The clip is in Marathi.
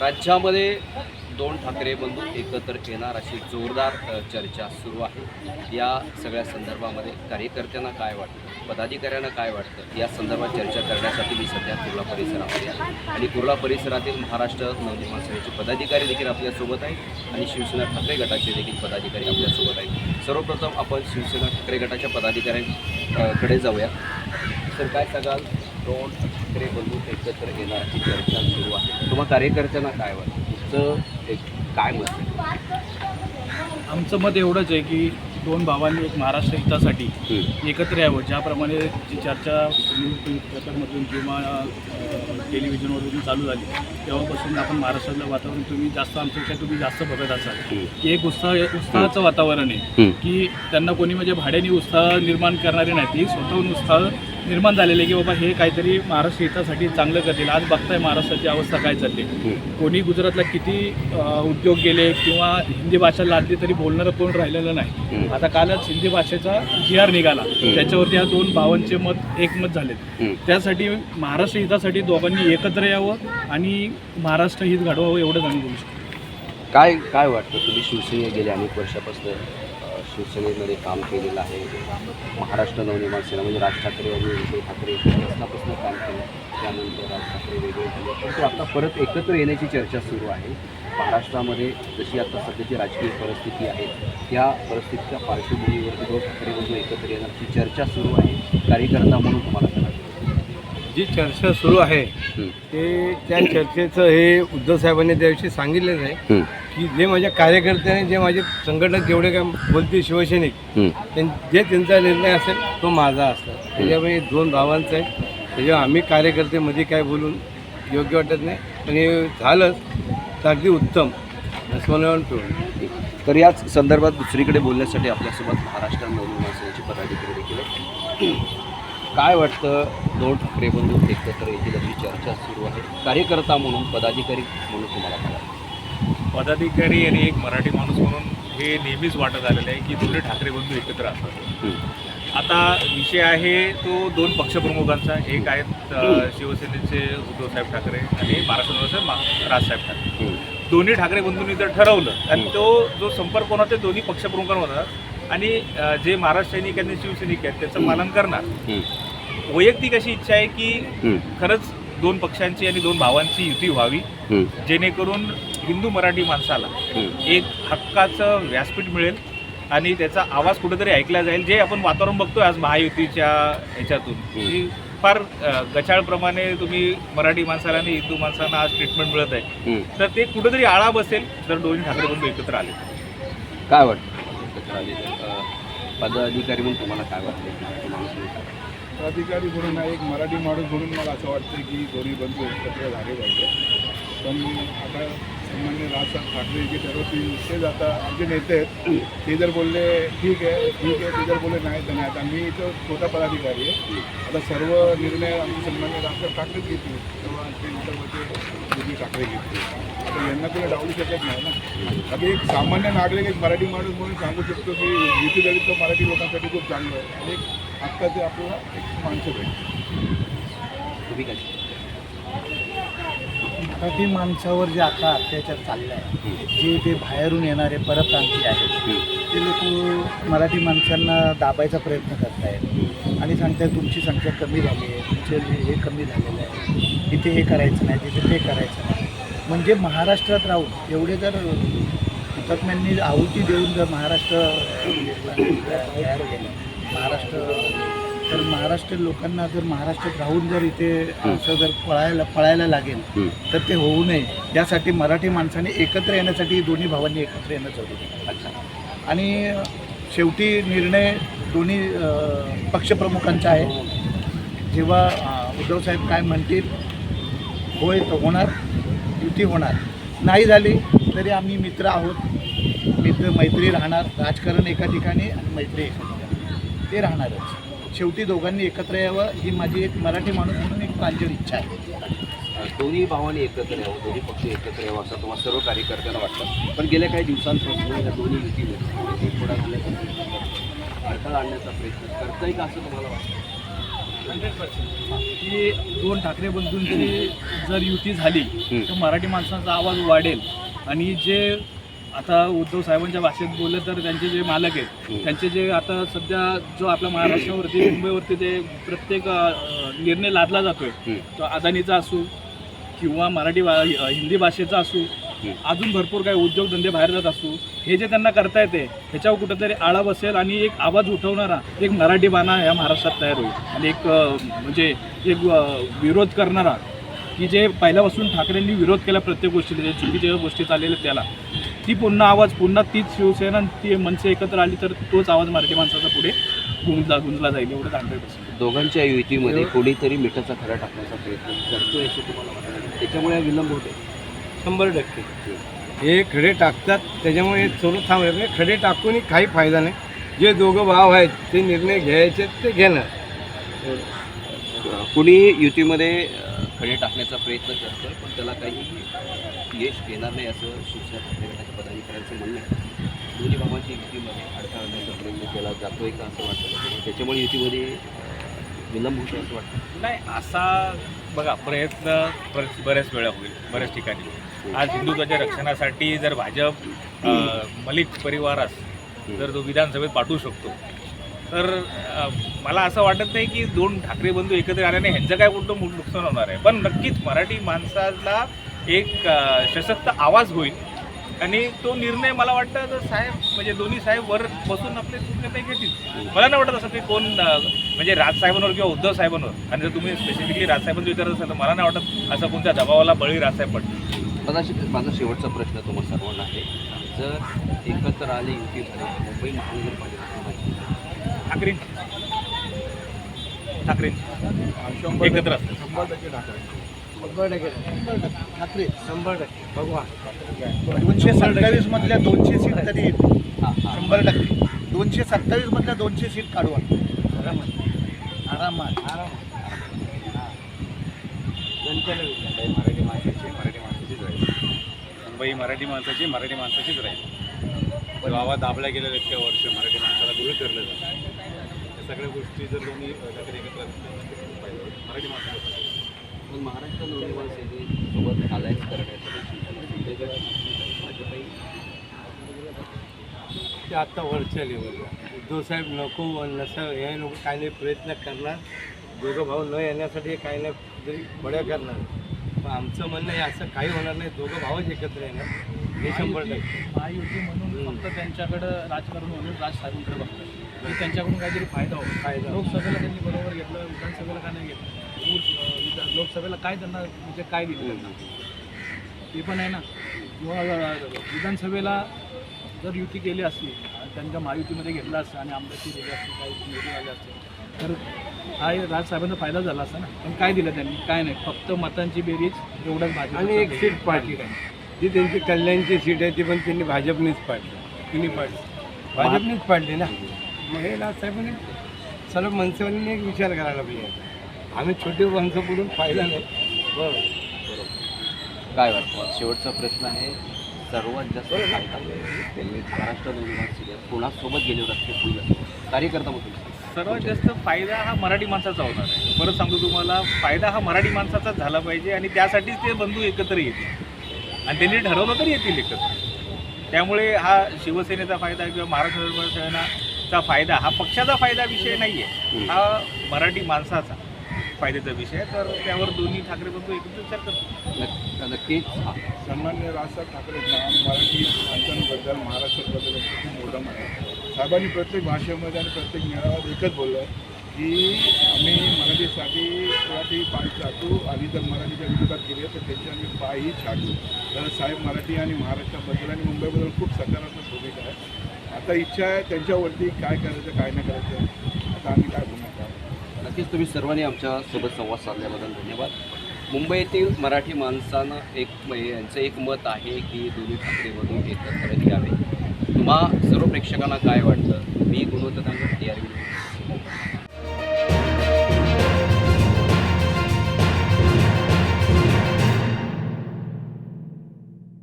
राज्यामध्ये दोन ठाकरे बंधू एकत्र येणार अशी जोरदार चर्चा सुरू आहे. या सगळ्या संदर्भामध्ये कार्यकर्त्यांना काय वाटतं? पदाधिकाऱ्यांना काय वाटतं? या संदर्भात चर्चा करण्यासाठी मी सध्या कुर्ला परिसरामध्ये आहे. आणि कुर्ला परिसरातील महाराष्ट्र नवनिर्माण सेनेचे पदाधिकारी देखील आपल्यासोबत आहेत आणि शिवसेना ठाकरे गटाचे देखील पदाधिकारी आपल्यासोबत आहेत. सर्वप्रथम आपण शिवसेना ठाकरे गटाच्या पदाधिकाऱ्यांकडे जाऊया. तर काय सांगाल? दोन ठाकरे बंधू एकत्र येण्याची चर्चा सुरू आहे. तुम्हा कार्यकर्त्यांना काय वाटतं? तुमचं एक काय मत? आमचं मत एवढंच आहे की दोन भावांनी एक महाराष्ट्र हितासाठी एकत्र यावं. ज्याप्रमाणे जी चर्चा पेपरमधून किंवा टेलिव्हिजनवरून चालू झाली तेव्हापासून आपण महाराष्ट्रातलं वातावरण तुम्ही जास्त आमच्यापेक्षा तुम्ही जास्त बघत असाल. की एक उत्साह उत्साहाचं वातावरण आहे की त्यांना कोणी म्हणजे भाड्याने उत्साह निर्माण करणारे नाहीत ही स्वतःहून उत्साह निर्माण झालेले की बाबा हे काहीतरी महाराष्ट्र हितासाठी चांगलं करतील. आज बघताय महाराष्ट्राची अवस्था काय चालली. कोणी गुजरातला किती उद्योग गेले किंवा हिंदी भाषा लादली तरी बोलणारं कोण राहिलेलं नाही. आता कालच हिंदी भाषेचा जी आर निघाला त्याच्यावरती ह्या दोन भावांचे मत एकमत झालेत. त्यासाठी महाराष्ट्र हितासाठी दोघांनी एकत्र यावं आणि महाराष्ट्र हित घडवावं एवढंच आम्ही बोलू शकतो. काय काय वाटतं तुम्ही शिवसेनेत गेले अनेक वर्षापासून? शिवसेनेमध्ये काम केलेलं आहे महाराष्ट्र नवनिर्माण सेना म्हणजे राज ठाकरे आणि उद्धव ठाकरे असल्यापासून काम केलं त्यानंतर राज ठाकरे वेगळे झाले परंतु आता परत एकत्र येण्याची चर्चा सुरू आहे महाराष्ट्रामध्ये जशी आता सध्याची राजकीय परिस्थिती आहे त्या परिस्थितीच्या पार्श्वभूमीवरती दोन ठाकरे बंधू एकत्र येण्याची चर्चा सुरू आहे कार्यकर्ता म्हणून तुम्हाला? जी चर्चा सुरू आहे. ते त्या चर्चेचं हे उद्धव साहेबांनी त्याविषयी सांगितलेलं आहे. की जे माझ्या कार्यकर्त्याने जे माझे संघटक जेवढे काय बोलतील शिवसैनिक हं. त्यां- जे त्यांचा निर्णय असेल तो माझा असतो त्याच्यामुळे दोन भावांचा आहे. त्याच्यावर आम्ही कार्यकर्ते मध्ये काय बोलून योग्य वाटत नाही. आणि झालंच. तर अगदी उत्तम. असं मला वाटतं तर याच संदर्भात दुसरीकडे बोलण्यासाठी आपल्यासोबत महाराष्ट्र नवनिर्माण सेनेचे पदाधिकारी देखील आहेत. काय वाटतं दोन ठाकरे बंधू एकत्र येतील अशी चर्चा सुरू आहे. कार्यकर्ता म्हणून पदाधिकारी म्हणून तुम्हाला काय वाटतं? पदाधिकारी आणि एक मराठी माणूस म्हणून हे नेहमीच वाटत आलेलं आहे की दोन्ही ठाकरे बंधू एकत्र असतात. आता विषय आहे तो दोन पक्षप्रमुखांचा. एक आहेत शिवसेनेचे उद्धवसाहेब ठाकरे आणि महाराष्ट्र राजसाहेब ठाकरे. दोन्ही ठाकरे बंधूंनी जर ठरवलं. आणि तो जो संपर्क होणार ते दोन्ही पक्षप्रमुखांवर आणि जे महाराष्ट्र सैनिक आणि शिवसैनिक आहेत त्याचं पालन करणार. वैयक्तिक अशी इच्छा आहे की. खरंच दोन पक्षांची आणि दोन भावांची युती व्हावी. जेणेकरून हिंदू मराठी माणसाला. एक हक्काचं व्यासपीठ मिळेल आणि त्याचा आवाज कुठेतरी ऐकला जाईल. जे आपण वातावरण बघतोय आज महायुतीच्या ह्याच्यातून फार गचाळप्रमाणे तुम्ही मराठी माणसाला आणि हिंदू माणसांना आज ट्रीटमेंट मिळत आहे. तर ते कुठेतरी आळा बसेल जर दोन्ही ठाकरे बंधू एकत्र आले. काय वाटतं? एकत्र आले तर, अ, पदाधिकारी म्हणून तुम्हाला काय वाटतं? अधिकारी म्हणून आहे एक मराठी माणूस म्हणून मला असं वाटतं की दोन्ही बंधू एकत्र झाले पाहिजे. पण आता सामान्य राजसाहेब ठाकरे जे ठरवतील तेच आता आमचे नेते आहेत ते जर बोलले ठीक आहे ठीक आहे ते जर बोलले नाही तर नाही. आता मी इथं छोटा पदाधिकारी आहे. आता सर्व निर्णय आमचे सन्मान्य राजसाहेब ठाकरेच घेतील तेव्हा ते इतर दोन्ही ठाकरे घेतील. आता यांना तुला डावलू शकत नाही ना. आता एक सामान्य नागरिक एक मराठी माणूस म्हणून सांगू शकतो की युती दलित मराठी लोकांसाठी खूप चांगलं आहे. आणि एक हक्काचे आपल्याला एक माणसं काय मराठी माणसावर जे आता अत्याचार चालला आहे जे ते बाहेरून येणारे परप्रांतीय आहेत ते लोक मराठी माणसांना दाबायचा प्रयत्न करत आहेत आणि सांगतायत तुमची संख्या कमी झाली आहे तुमचे हे कमी झालेलं आहे. इथे हे करायचं नाही तिथे ते करायचं नाही. म्हणजे महाराष्ट्रात राहून एवढे जर हुतात्म्यांनी आहुती देऊन जर महाराष्ट्र तयार केलं महाराष्ट्र तर महाराष्ट्र लोकांना जर महाराष्ट्रात राहून जर इथे असं जर पळायला पळायला लागेल. तर ते होऊ नये. यासाठी मराठी माणसाने एकत्र येण्यासाठी दोन्ही भावांनी एकत्र येणं जरुरी. अच्छा. आणि शेवटी निर्णय दोन्ही पक्षप्रमुखांचा आहे. जेव्हा उद्धवसाहेब काय म्हणतील होय तर होणार युती होणार. नाही झाली तरी आम्ही मित्र आहोत. मित्र मैत्री राहणार. राजकारण एका ठिकाणी आणि मैत्री एका ते राहणारच. शेवटी दोघांनी एकत्र यावं ही माझी एक मराठी माणूस म्हणून एक प्रांजळ इच्छा आहे. दोन्ही भावांनी एकत्र यावं दोन्ही पक्ष एकत्र यावं असं तुम्हाला सर्व कार्यकर्त्यांना वाटतं. पण गेल्या काही दिवसांपासून या दोन्ही युतीमध्ये थोडा झाल्याचा अडथळा आणण्याचा प्रयत्न करताय का असं तुम्हाला वाटतं? की दोन ठाकरे बंधूंची जर युती झाली. तर मराठी माणसांचा आवाज वाढेल. आणि जे आता उद्धव साहेबांच्या भाषेत बोललं तर त्यांचे जे मालक आहेत. त्यांचे जे आता सध्या जो आपल्या महाराष्ट्रावरती मुंबईवरती ते प्रत्येक निर्णय लादला जातोय. तो अदानीचा असू किंवा मराठी भा हिंदी भाषेचा असू. अजून भरपूर काही उद्योगधंदे बाहेर जात असू हे जे त्यांना करता येते ह्याच्यावर कुठेतरी आळा बसेल आणि एक आवाज उठवणारा एक मराठी बाणा या महाराष्ट्रात तयार होईल आणि एक म्हणजे एक विरोध करणारा की जे पहिल्यापासून ठाकरेंनी विरोध केला प्रत्येक गोष्टीला जे चुकीच्या गोष्टी चाललेल्या त्याला ती पुन्हा आवाज पुन्हा तीच शिवसेना आणि ती मनसे एकत्र आली तर तोच आवाज मराठी माणसाचा पुढे गुंजला गुंजला जाईल एवढं हंड्रेड पर्सेंट दोघांच्या युतीमध्ये कोणीतरी मिठाचा खडा टाकण्याचा प्रयत्न करतोय असं तुम्हाला वाटतं? त्याच्यामुळे हा विलंब होते शंभर टक्के. हे खडे टाकतात त्याच्यामुळे हे चोरून थांबले नाही खडे टाकूनही काही फायदा नाही. जे दोघं भाव आहेत ते निर्णय घ्यायचे ते घेणार. कुणी युतीमध्ये अ, खडे टाकण्याचा प्रयत्न करतोय पण त्याला काही यश येणार नाही असं शिवसेना ठाकरे पदाधिकाऱ्यांचं म्हणणं आहे. दोन्ही भावांची युतीमध्ये अडथळा आणण्याचा प्रयत्न केला जातोय का असं वाटतं त्याच्यामुळे युतीमध्ये विलंब होतो असं वाटतं? नाही असा बघा प्रयत्न बरेच बऱ्याच वेळा होईल बऱ्याच ठिकाणी. आज हिंदुत्वाच्या रक्षणासाठी जर भाजप मलिक परिवारास जर तो विधानसभेत पाठवू शकतो तर मला असं वाटत नाही की दोन ठाकरे बंधू एकत्र आल्याने ह्यांचं काय कुठं नुकसान होणार आहे. पण नक्कीच मराठी माणसाला एक सशक्त आवाज होईल. आणि तो निर्णय मला वाटतं तर साहेब म्हणजे दोन्ही साहेब वर बसून आपले निर्णय घेतील. मला नाही वाटत असं की कोण म्हणजे राजसाहेबांवर किंवा उद्धव साहेबांवर. आणि जर तुम्ही स्पेसिफिकली राजसाहेबांचं विचारत असाल तर मला नाही वाटत असं कोणत्या दबावाला बळी राजसाहेब पडतील. माझा शे- माझा शेवटचा प्रश्न तुम्हाला सर्वांना आहे. जर एकत्र आले युतीमध्ये मुंबई महानगरपालिका ठाकरे. ठाकरे. एकत्र. असतात. शंभर टक्के ठाकरे. शंभर टक्के. ठाकरे शंभर टक्के. भगवा दोनशे सत्तावीस मधल्या दोनशे सीट तरी हां हां. शंभर टक्के. दोनशे सत्तावीस मधल्या दोनशे सीट काढू आपण. आरामात. आरामात. जनतेला विचार. मराठी माणसाची मराठी माणसाचीच राहील. मुंबई मराठी माणसाची मराठी माणसाचीच राहील. गावात दाबल्या गेल्या इतक्या वर्ष मराठी माणसाला गृहित धरलं जातं या सगळ्या गोष्टी जर दोन्ही काहीतरी एकत्र. मराठी माणसाला पण महाराष्ट्र नवनिर्माण सेनेसोबत अलायन्स करण्यासाठी ते आत्ता वरच्या लेवलला उद्धवसाहेब नको नसं हे नको काही नाही प्रयत्न करणार. दोघं भाऊ न येण्यासाठी काही नाही तरी बड्या करणार. पण आमचं म्हणणं आहे असं काही होणार नाही. दोघं भावच एकत्र येणार. हे शंभर टक्के. महायुती म्हणून फक्त त्यांच्याकडं राजकारण म्हणून राजसाहेबांकडे बघतात. की त्यांच्याकडून काहीतरी फायदा हो फायदा. लोकसभेला त्यांनी बरोबर घेतलं विधानसभेला का नाही घेतलं? लोकसभेला काय त्यांना म्हणजे काय दिलं त्यांना? ते पण आहे ना. किंवा विधानसभेला जर युती केली असती त्यांच्या महायुतीमध्ये घेतलं असतं आणि आमदारकी दिली असती काही निवडून आले असते तर हा राजसाहेबांचा फायदा झाला असता ना. पण काय दिलं त्यांनी? काय नाही. फक्त मतांची बेरीज एवढंच भाजप आणि एक सीट पाडली जी त्यांची कल्याणची सीट आहे ती पण त्यांनी भाजपनेच पाडली. तिन्ही पाडली भाजपनेच पाडली ना. मग हे राजसाहेबांनी सर्व मनसेवाल्यांनी एक विचार करायला पाहिजे. आम्ही छोटे माणसं पडून फायदा नाही. बरोबर काय वाटतं? शेवटचा प्रश्न आहे सर्वात जास्त फायदा त्यांनी महाराष्ट्र नवनिर्माण सेनेत कोणासोबत असते होईल असं कार्यकर्ता म्हणून. सर्वात जास्त फायदा हा मराठी माणसाचा होणार आहे. परत सांगतो तुम्हाला फायदा हा मराठी माणसाचाच झाला पाहिजे आणि त्यासाठीच ते बंधू एकत्र येतील. आणि त्यांनी ठरवलं तर येतील एकत्र. त्यामुळे हा शिवसेनेचा फायदा किंवा महाराष्ट्र निर्माण सेनेचा फायदा हा पक्षाचा फायदा विषय नाही आहे हा मराठी माणसाचा. फायद्याचा विषय आहे. तर त्यावर दोन्ही ठाकरे बंधू एकत्र विचार करतात नक्क- नक्कीच. हा. सन्मान्य राजसाहेब ठाकरेंना मराठी माणसांबद्दल महाराष्ट्राबद्दल खूप मोठं आहे. साहेबांनी प्रत्येक भाषेमध्ये आणि प्रत्येक मेळाव्यात एकच बोललं की आम्ही मराठीसाठी मराठी पाय छाटू आणि जर मराठीच्या विरोधात गेले तर त्यांची आम्ही पायही छाटू तर साहेब मराठी आणि महाराष्ट्राबद्दल आणि मुंबईबद्दल खूप सकारात्मक भूमिका आहे. आता इच्छा आहे त्यांच्यावरती काय करायचं काय नाही करायचं. आता आम्ही काय आहे नक्कीच तुम्ही सर्वांनी आमच्यासोबत संवाद साधल्याबद्दल धन्यवाद. मुंबईतील मराठी माणसानं एक म्हणजे यांचं एक मत आहे की दोन्ही ठाकरेमधून एकत्र यावे. तुम्हा सर्व प्रेक्षकांना काय वाटतं? मी गुणवत्ता तयार आर